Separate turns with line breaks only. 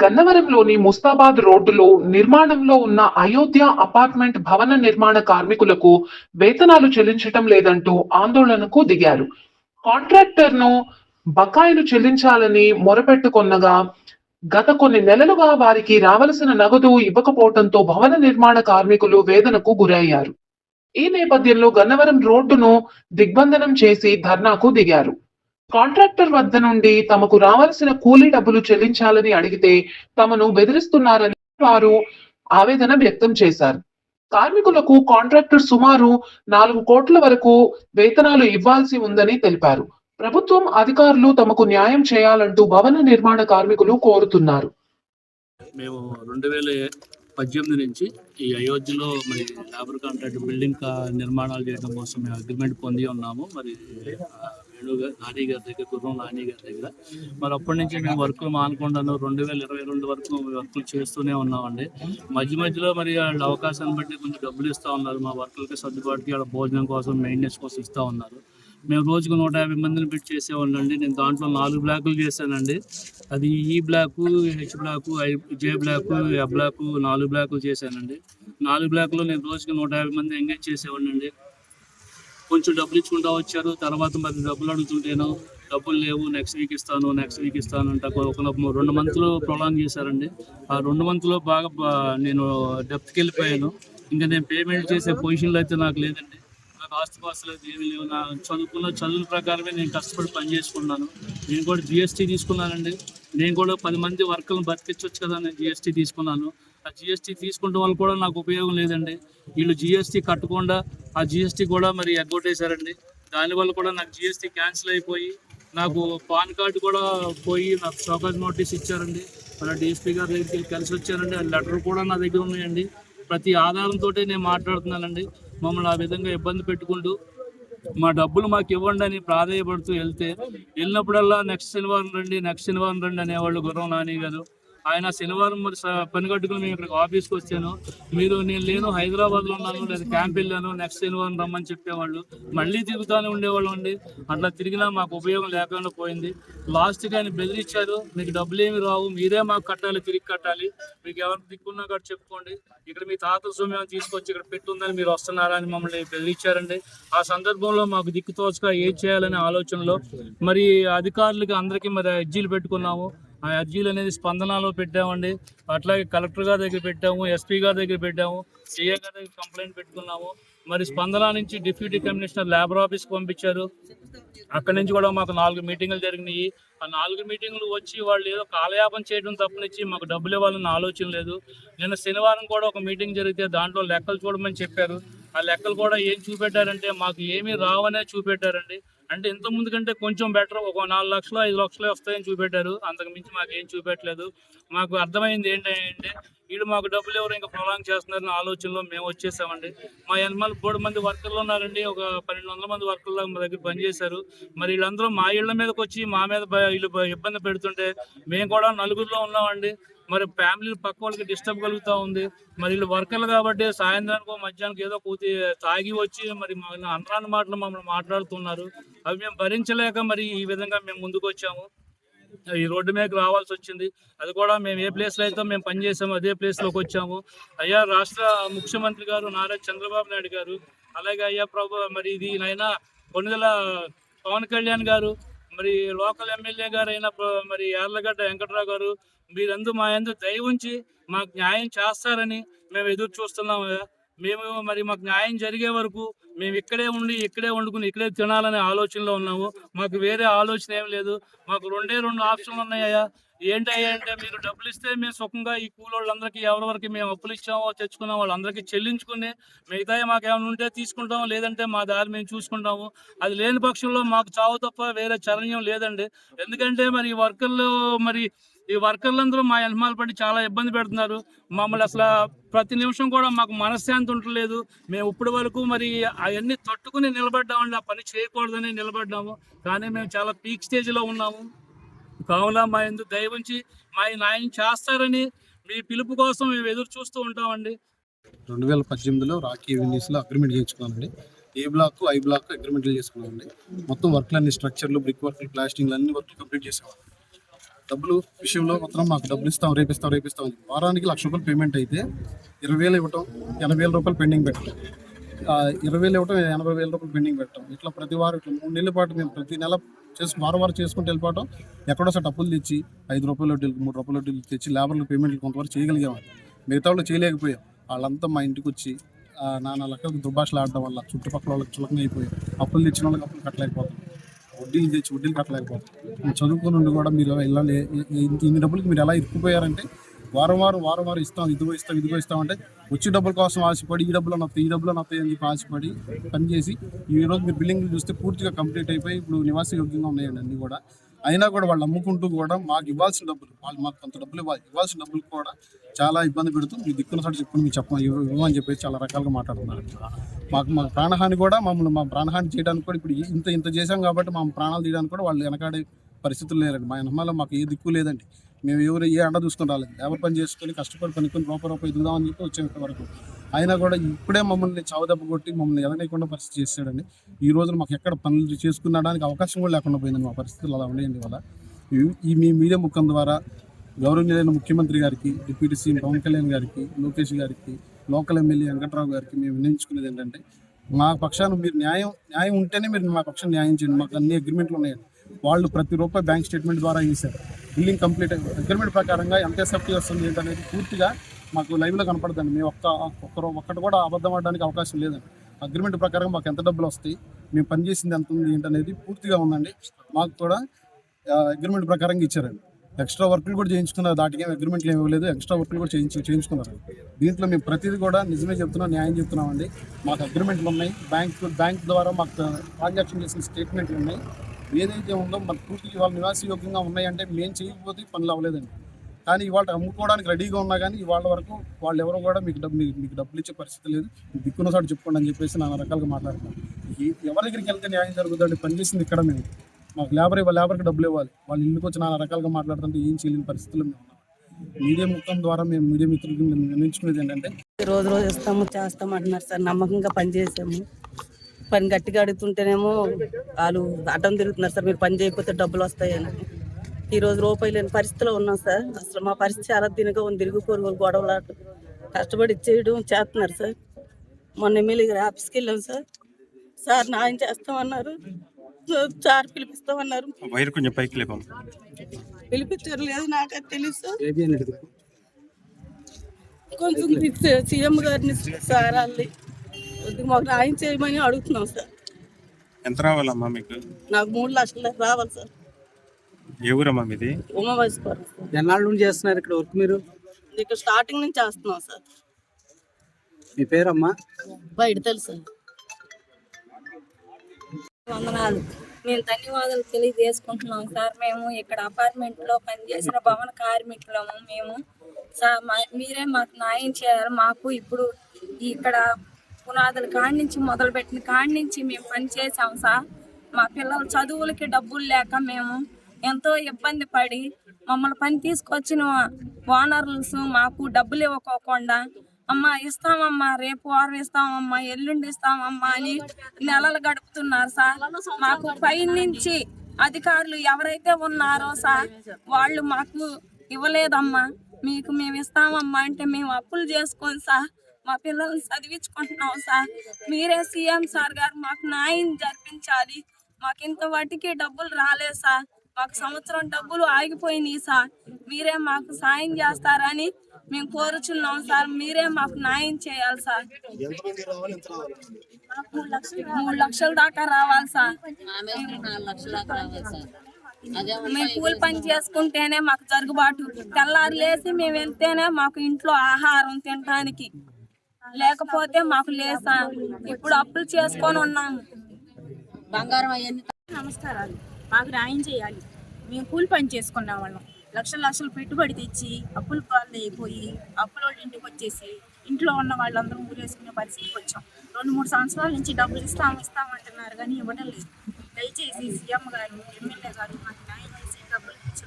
గన్నవరంలోని ముస్తాబాద్ రోడ్డులో నిర్మాణంలో ఉన్న అయోధ్య అపార్ట్మెంట్ భవన నిర్మాణ కార్మికులకు వేతనాలు చెల్లించటం లేదంటూ ఆందోళనకు దిగారు. కాంట్రాక్టర్ను బకాయిలు చెల్లించాలని మొరపెట్టుకొన్నగా గత కొన్ని నెలలుగా వారికి రావలసిన నగదు ఇవ్వకపోవడంతో భవన నిర్మాణ కార్మికులు వేదనకు గురయ్యారు. ఈ నేపథ్యంలో గన్నవరం రోడ్డును దిగ్బంధనం చేసి ధర్నాకు దిగారు. కాంట్రాక్టర్ వద్ద నుండి తమకు రావాల్సిన కూలీ డబ్బులు చెల్లించాలని అడిగితే తమను బెదిరిస్తున్నారని వారు ఆవేదన వ్యక్తం చేశారు. కార్మికులకు కాంట్రాక్టర్ సుమారు నాలుగు కోట్ల వరకు వేతనాలు ఇవ్వాల్సి ఉందని తెలిపారు. ప్రభుత్వం అధికారులు తమకు న్యాయం చేయాలంటూ భవన నిర్మాణ కార్మికులు కోరుతున్నారు.
మేము రెండు వేల పద్దెనిమిది నుంచి ఈ అయోధ్యలో మరి లేబర్ కాంట్రాక్ట్ బిల్డింగ్ నిర్మాణాలు చేయడం కోసం మేము అగ్రిమెంట్ పొంది ఉన్నాము. మరి ఆ, గారు నాని గారి దగ్గర గుర్రం నాని గారి దగ్గర. మరి అప్పటి నుంచి మేము వర్కులు మానకుండాను రెండు వేల ఇరవై రెండు వరకు వర్కులు చేస్తూనే ఉన్నామండి. మధ్య మధ్యలో మరి వాళ్ళ అవకాశాన్ని బట్టి కొంచెం డబ్బులు ఇస్తూ ఉన్నారు. మా వర్కులకి సర్దుబాటుకి వాళ్ళ భోజనం కోసం మెయింటెనెన్స్ కోసం ఇస్తూ ఉన్నారు. మేము రోజుకు నూట యాభై మందిని పెట్టి చేసేవాళ్ళండి. నేను దాంట్లో నాలుగు బ్లాకులు చేశానండి. అది ఈ block H block I J block A block నాలుగు బ్లాకులు చేశానండి. నాలుగు బ్లాక్లో నేను రోజుకి నూట యాభై మంది ఎంగేజ్ చేసేవాడినండి. కొంచెం డబ్బులు ఇచ్చుకుంటా వచ్చారు. తర్వాత మరి డబ్బులు అడుగుతుంటేను డబ్బులు లేవు నెక్స్ట్ వీక్ ఇస్తాను నెక్స్ట్ వీక్ ఇస్తాను అంటే. ఒక రెండు మంత్లు ప్రొలాంగ్ చేశారండి. ఆ రెండు మంత్లో బాగా నేను డెప్త్కి వెళ్ళిపోయాను. ఇంకా నేను పేమెంట్ చేసే పొజిషన్లో అయితే నాకు లేదండి. నాకు ఆస్తిపాస్తులు అయితే ఏమీ లేవు. నా చదువుకున్న చదువుల ప్రకారమే నేను కష్టపడి పని చేసుకున్నాను. నేను కూడా జిఎస్టీ తీసుకున్నానండి. నేను కూడా పది మంది వర్కర్లను బతికించవచ్చు కదా నేను జిఎస్టీ తీసుకున్నాను. ఆ జిఎస్టీ తీసుకుంటాం వల్ల కూడా నాకు ఉపయోగం లేదండి. వీళ్ళు జిఎస్టీ కట్టకుండా ఆ జిఎస్టీ కూడా మరి ఎగ్గొట్టేశారండి. దానివల్ల కూడా నాకు జిఎస్టీ క్యాన్సిల్ అయిపోయి నాకు పాన్ కార్డు కూడా పోయి నాకు షోకాజ్ నోటీస్ ఇచ్చారండి. అలా డిఎస్పీ గారి దగ్గరికి కలిసి వచ్చారండి ఆ లెటర్ కూడా నా దగ్గర ఉన్నాయండి. ప్రతి ఆధారంతో నేను మాట్లాడుతున్నానండి. మమ్మల్ని ఆ విధంగా ఇబ్బంది పెట్టుకుంటూ మా డబ్బులు మాకు ఇవ్వండి అని ప్రాధాయపడుతూ వెళ్తే వెళ్ళినప్పుడల్లా నెక్స్ట్ శనివారం రండి నెక్స్ట్ శనివారం రండి అనేవాళ్ళు గుర్రం నాని గారు. ఆయన శనివారం మరి స- పని కట్టుకుని మేము ఇక్కడికి ఆఫీస్కి వచ్చాను. మీరు నేను లేను హైదరాబాద్లో ఉన్నాను లేదా క్యాంప్ వెళ్ళాను నెక్స్ట్ శనివారం రమ్మని చెప్పేవాళ్ళు. మళ్ళీ తిరుగుతూనే ఉండేవాళ్ళు అండి. అట్లా తిరిగినా మాకు ఉపయోగం లేకుండా పోయింది. లాస్ట్కి ఆయన బెదిరించారు మీకు డబ్బులు ఏమి రావు మీరే మాకు కట్టాలి తిరిగి కట్టాలి. మీకు ఎవరికి దిక్కున్నా కూడా చెప్పుకోండి. ఇక్కడ మీ తాత సొమ్యం తీసుకొచ్చి ఇక్కడ పెట్టుందని మీరు వస్తున్నారా అని మమ్మల్ని బెదిరించారండి. ఆ సందర్భంలో మాకు దిక్కు తోచగా ఏం చేయాలనే ఆలోచనలో మరి అధికారులకి అందరికీ మరి అర్జీలు పెట్టుకున్నాము. ఆ అర్జీలు అనేది స్పందనలో పెట్టామండి. అట్లాగే కలెక్టర్ గారి దగ్గర పెట్టాము ఎస్పీ గారి దగ్గర పెట్టాము సీఏ గారి దగ్గర కంప్లైంట్ పెట్టుకున్నాము. మరి స్పందన నుంచి డిప్యూటీ కమిషనర్ లేబర్ ఆఫీస్కి పంపించారు. అక్కడి నుంచి కూడా మాకు నాలుగు మీటింగులు జరిగినాయి. ఆ నాలుగు మీటింగులు వచ్చి వాళ్ళు ఏదో కాలయాపం చేయడం తప్పనిచ్చి మాకు డబ్బులు ఇవ్వాలన్న ఆలోచన లేదు. నిన్న శనివారం కూడా ఒక మీటింగ్ జరిగితే దాంట్లో లెక్కలు చూడమని చెప్పారు. ఆ లెక్కలు కూడా ఏం చూపెట్టారంటే మాకు ఏమీ రావనే చూపెట్టారండి. అంటే ఇంత ముందు కంటే కొంచెం బెటర్ ఒక నాలుగు లక్షలు ఐదు లక్షలు వస్తాయని చూపెట్టారు. అంతకు మించి మాకు ఏం చూపెట్టలేదు. మాకు అర్థమైంది ఏంటంటే వీళ్ళు మాకు డబ్బులు ఎవరు ఇంకా ప్రొలాంగ్ చేస్తున్నారని ఆలోచనలో మేము వచ్చేసామండి. మా ఎనమాల మూడు మంది వర్కర్లు ఉన్నారండి. ఒక పన్నెండు వందల మంది వర్కర్లు మా దగ్గర పనిచేశారు. మరి వీళ్ళందరూ మా ఇళ్ళ మీదకి వచ్చి మా మీద వీళ్ళు ఇబ్బంది పెడుతుంటే మేము కూడా నలుగురిలో ఉన్నామండి. మరి ఫ్యామిలీ పక్క వాళ్ళకి డిస్టర్బ్ కలుగుతూ ఉంది. మరి వీళ్ళు వర్కర్లు కాబట్టి సాయంత్రానికి మధ్యాహ్నం ఏదో కూతి తాగి వచ్చి మరి మా అనరాని మాటలు మమ్మల్ని మాట్లాడుతున్నారు. అవి మేము భరించలేక మరి ఈ విధంగా మేము ముందుకు వచ్చాము. ఈ రోడ్డు మీదకి రావాల్సి వచ్చింది. అది కూడా మేము ఏ ప్లేస్లో అయితే మేము పనిచేసాము అదే ప్లేస్లోకి వచ్చాము. అయ్యా రాష్ట్ర ముఖ్యమంత్రి గారు నారా చంద్రబాబు నాయుడు గారు అలాగే అయ్యా ప్రభు మరి ఇది నైనా కొన్నిదల పవన్ కళ్యాణ్ గారు మరి లోకల్ ఎమ్మెల్యే గారు అయిన మరి యార్లగడ్డ వెంకట్రావు గారు మీరందు మా ఎందు దయ ఉంచి మాకు న్యాయం చేస్తారని మేము ఎదురు చూస్తున్నాం అయ్యా. మేము మరి మాకు న్యాయం జరిగే వరకు మేము ఇక్కడే ఉండి ఇక్కడే వండుకుని ఇక్కడే తినాలనే ఆలోచనలో ఉన్నాము. మాకు వేరే ఆలోచన ఏం లేదు. మాకు రెండే రెండు ఆప్షన్లు ఉన్నాయ్యా ఏంటయ్యా అంటే మీరు డబ్బులు ఇస్తే మేము సుఖంగా ఈ కూలోళ్ళందరికీ ఎవరెవరికి మేము అప్పులు ఇచ్చామో తెచ్చుకున్నాం వాళ్ళందరికీ చెల్లించుకుని మిగతా మాకు ఏమైనా ఉంటే తీసుకుంటాం లేదంటే మా దారి మేము చూసుకుంటాము. అది లేని పక్షంలో మాకు చావు తప్ప వేరే చరణ్యం లేదండి. ఎందుకంటే మరి ఈ వర్కర్లు మరి ఈ వర్కర్లందరూ మా యజమానులు పడి చాలా ఇబ్బంది పెడుతున్నారు. మమ్మల్ని అసలు ప్రతి నిమిషం కూడా మాకు మనశ్శాంతి ఉండలేదు మేము ఇప్పటి వరకు మరి అవన్నీ తట్టుకుని నిలబడ్డామండి. ఆ పని చేయకూడదని నిలబడ్డాము. కానీ మేము చాలా పీక్ స్టేజ్లో ఉన్నాము. కావున మా ఎందుకు దయవుంచి మా నాయన చేస్తారని మీ పిలుపు కోసం మేము ఎదురు చూస్తూ ఉంటామండి.
రెండు వేల పద్దెనిమిదిలో రాకీ ఎవెన్యూస్లో అగ్రిమెంట్ చేయించుకున్నామండి. ఏ బ్లాక్ ఐ బ్లాక్ అగ్రిమెంట్లు చేసుకున్నామండి. మొత్తం వర్క్లు అన్ని స్ట్రక్చర్లు బ్రిక్ వర్క్లు ప్లాస్టింగ్లు అన్ని వర్క్లు కంప్లీట్ చేసేవాళ్ళం. డబ్బులు విషయంలో మాత్రం మాకు డబ్బులు ఇస్తాం రేపిస్తాం రేపిస్తాం అని. వారానికి లక్ష రూపాయలు పేమెంట్ అయితే ఇరవై వేలు ఇవ్వటం ఎనభై వేల రూపాయలు పెండింగ్ పెట్టడం ఇరవై వేలు ఇవ్వటం ఎనభై వేల రూపాయలు పెండింగ్ పెట్టడం ఇట్లా ప్రతి వారం ఇట్లా మూడు నెలల పాటు మేము ప్రతి నెల చేసి వారం వారం చేసుకుంటూ వెళ్ళిపోవటం. ఎక్కడో సార్ డబ్బులు తెచ్చి ఐదు రూపాయల వడ్డీలు మూడు రూపాయల వడ్డీలు తెచ్చి లేబర్లు పేమెంట్లు కొంతవరకు చేయగలిగాము మిగతా వాళ్ళు చేయలేకపోయాం వాళ్ళంతా మా ఇంటికి వచ్చి ఆ, నానా లెక్కలకు దుర్భాషలు ఆడడం వల్ల చుట్టుపక్కల వాళ్ళకి చులకన అయిపోయి అప్పులు తెచ్చిన వాళ్ళకి అప్పులు కట్టలేకపోతాం వడ్డీలు తెచ్చి వడ్డీలు కట్టలేకపోతే. చదువుకుని ఉండి కూడా మీరు ఇలా ఇన్ని డబ్బులకి మీరు ఎలా ఇరుక్కుపోయారంటే వారం వారం వారం వారం ఇస్తాం ఇదిగో ఇస్తాం ఇదిగో ఇస్తాం అంటే వచ్చే డబ్బుల కోసం ఆశపడి ఈ డబ్బులు నొత్తాయి ఈ డబ్బులు నొత్తాయి అని చెప్పి ఆశపడి పనిచేసి ఈ రోజు మీరు బిల్డింగ్లు చూస్తే పూర్తిగా కంప్లీట్ అయిపోయి ఇప్పుడు నివాస యోగ్యంగా ఉన్నాయండి అన్నీ కూడా. అయినా కూడా వాళ్ళు అమ్ముకుంటూ కూడా మాకు ఇవ్వాల్సిన డబ్బులు వాళ్ళు మాకు కొంత డబ్బులు ఇవ్వాలి ఇవ్వాల్సిన డబ్బులు కూడా చాలా ఇబ్బంది పెడుతూ మీ దిక్కున సార్ చెప్పండి మీరు చెప్ప ఇవ్వమని చెప్పేసి చాలా రకాలుగా మాట్లాడుతున్నారు. మాకు మా ప్రాణహాని కూడా మమ్మల్ని మా ప్రాణహాని చేయడానికి కూడా ఇప్పుడు ఇంత ఇంత చేశాం కాబట్టి మా ప్రాణాలు తీయడానికి కూడా వాళ్ళు వెనకాడే పరిస్థితులు లేరండి. మా ఎనమాలో మాకు ఏ దిక్కు లేదండి. మేము ఎవరు ఏ అండ చూసుకుని రాలేదు. లేబర్ పని చేసుకొని కష్టపడి పనుకొని రూపాయి రూపాయి ఎదుగుదామని చెప్పి వచ్చే వరకు అయినా కూడా ఇప్పుడే మమ్మల్ని చావదెబ్బ కొట్టి మమ్మల్ని ఎదగనేయకుండా పరిస్థితి చేశాడండి. ఈ రోజున మాకు ఎక్కడ పనులు చేసుకునడానికి అవకాశం కూడా లేకుండా పోయిందండి. మా పరిస్థితులు అలా ఉండేయండి వల్ల ఈ మీ మీడియా ముఖం ద్వారా గౌరవనీయులైన ముఖ్యమంత్రి గారికి డిప్యూటీ సీఎం పవన్ కళ్యాణ్ గారికి లోకేష్ గారికి లోకల్ ఎమ్మెల్యే వెంకట్రావు గారికి మేము వినియోగించుకునేది ఏంటంటే మా పక్షాన మీరు న్యాయం న్యాయం ఉంటేనే మీరు మా పక్షాన్ని న్యాయం చేయండి. మాకు అన్ని అగ్రిమెంట్లు ఉన్నాయండి. వాళ్ళు ప్రతి రూపాయి బ్యాంక్ స్టేట్మెంట్ ద్వారా వేశారు. బిల్లింగ్ కంప్లీట్ అగ్రిమెంట్ ప్రకారంగా ఎంత సెఫ్టీ వస్తుంది ఏంటనేది పూర్తిగా మాకు లైవ్లో కనపడదండి. మేము ఒక్క ఒక్కరు ఒక్కటి కూడా అబద్ధం ఆడడానికి అవకాశం లేదండి. అగ్రిమెంట్ ప్రకారం మాకు ఎంత డబ్బులు వస్తాయి మేము పనిచేసింది ఎంత ఉంది ఏంటనేది పూర్తిగా ఉందండి. మాకు కూడా అగ్రిమెంట్ ప్రకారంగా ఇచ్చారండి. ఎక్స్ట్రా వర్క్లు కూడా చేయించుకున్నారు. దాటికి అగ్రిమెంట్లు ఏమి ఇవ్వలేదు. ఎక్స్ట్రా వర్క్లు కూడా చేయించు చేయించుకున్నారు. దీంట్లో మేము ప్రతిదీ కూడా నిజమే చెప్తున్నాం న్యాయం చెప్తున్నామండి. మాకు అగ్రిమెంట్లు ఉన్నాయి. బ్యాంక్ బ్యాంక్ ద్వారా మాకు ట్రాన్సాక్షన్ చేసిన స్టేట్మెంట్లు ఉన్నాయి. ఏదైతే ఉందో మాకు పూర్తిగా వాళ్ళ నివాసయోగ్యంగా ఉన్నాయంటే మేము చేయకపోతే పనులు అవ్వలేదండి. కానీ ఇవాళ అమ్ముకోవడానికి రెడీగా ఉన్నా కానీ ఇవాళ వరకు వాళ్ళు ఎవరు కూడా మీకు డబ్బు మీకు- డబ్బులు ఇచ్చే పరిస్థితి లేదు. దిక్కున్న చెప్పుకోండి అని చెప్పేసి నానా రకాలుగా మాట్లాడుతున్నాం ఎవరి దగ్గరికి వెళ్తే న్యాయం జరుగుతుందండి పనిచేసింది ఇక్కడ మేము. మాకు లేబర్ ఇవ్వాలి లేబర్కి డబ్బులు ఇవ్వాలి. వాళ్ళు ఇంటికి వచ్చి నానా రకాలుగా మాట్లాడుతుంటే ఏం చేయలేని పరిస్థితులు మేము మీడియా ముఖం ద్వారా మేము మీడియా మిత్రులకి మేము నిర్ణయించుకునేది ఏంటంటే
రోజు రోజు ఇస్తాము చేస్తాము అంటున్నారు సార్. నమ్మకంగా పనిచేసాము పని గట్టిగా అడుగుతుంటేనేమో వాళ్ళు అడ్డం తిరుగుతున్నారు సార్. మీరు పని చేయకపోతే డబ్బులు వస్తాయని. ఈ రోజు రూపాయి లేని పరిస్థితిలో ఉన్నాం సార్. అసలు మా పరిస్థితి చాలా దీనిగా ఉంది. తిరుగు పొరుగు గొడవలాట కష్టపడి ఇచ్చేయడం చేస్తున్నారు సార్. మొన్న ఎమ్మెల్యే గారి ఆఫీస్కి వెళ్ళాం సార్. సార్ న్యాయం చేస్తామన్నారు. సార్ పిలిపిస్తామన్నారు.
వైర్ కొంచెం పైకి లేపం
పిలిపించారు లేదు నాకైతే తెలుసు సార్. కొంచెం సీఎం గారిని సార్ వాళ్ళని కొద్దిగా మాకు న్యాయం చేయమని అడుగుతున్నాం సార్.
ఎంత రావాలమ్మా మీకు?
నాకు మూడు లక్షల రావాలి సార్.
ఏ ఊరమ్మా మీది?
ఉమావాసిపురం
ఎన్నాళ్ళ నుంచి చేస్తున్నారు ఇక్కడ వర్క్ మీరు?
ఇక్కడ స్టార్టింగ్ నుంచి చేస్తున్నాం సార్.
మీ పేరమ్మా?
బయట తెలుసు.
వందనాలు. మేము ధన్యవాదాలు తెలియజేసుకుంటున్నాం సార్. మేము ఇక్కడ అపార్ట్మెంట్లో పనిచేసిన భవన కార్మికులము. మేము సార్ మా- మీరే మాకు న్యాయం చేయాలి. మాకు ఇప్పుడు ఇక్కడ పునాదుల కాడి నుంచి మొదలు పెట్టిన కాడి నుంచి మేము పని చేసాం సార్. మా పిల్లల చదువులకి డబ్బులు లేక మేము ఎంతో ఇబ్బంది పడి మమ్మల్ని పని తీసుకొచ్చిన ఓనర్స్ మాకు డబ్బులు ఇవ్వకోకుండా అమ్మా ఇస్తామమ్మా రేపు వారం ఇస్తామమ్మా ఎల్లుండి ఇస్తామమ్మా అని నెలలు గడుపుతున్నారు సార్. మాకు పై నుంచి అధికారులు ఎవరైతే ఉన్నారో సార్ వాళ్ళు మాకు ఇవ్వలేదమ్మా. మీకు మేము ఇస్తామమ్మా అంటే మేము అప్పులు చేసుకొని సార్. మా పిల్లల్ని చదివించుకుంటున్నాం సార్. మీరే సీఎం సార్ గారు మాకు న్యాయం జరిపించాలి. మాకు ఇంత వాటికి డబ్బులు రాలేదు సార్. మాకు సంవత్సరం డబ్బులు ఆగిపోయినాయి సార్. మీరే మాకు సాయం చేస్తారని మేము కోరుచున్నాం సార్. మీరే మాకు న్యాయం చేయాలి సార్. మూడు లక్షల దాకా రావాలి సార్. మేము కూలి పని చేసుకుంటేనే మాకు జరుగుబాటు. తెల్లారు లేసి మేము వెళ్తేనే మాకు ఇంట్లో ఆహారం తినడానికి. లేకపోతే మాకు లేదు సార్. ఇప్పుడు అప్పులు చేసుకొని ఉన్నాము.
నమస్కారాలు. మాకు న్యాయం చేయాలి. మేము కూలి పని చేసుకున్న వాళ్ళం లక్షల లక్షలు పెట్టుబడి తెచ్చి అప్పుల పాలు అయిపోయి అప్పుల వాళ్ళ ఇంటికి వచ్చేసి ఇంట్లో ఉన్న వాళ్ళందరూ ఊరేసుకునే పరిస్థితికి వచ్చాం. రెండు మూడు సంవత్సరాల నుంచి డబ్బులు ఇస్తాం ఇస్తాం అంటున్నారు కానీ ఇవ్వడం లేదు. దయచేసి సీఎం గారు ఎమ్మెల్యే గారు మాకు న్యాయం చేసి డబ్బులు ఇచ్చి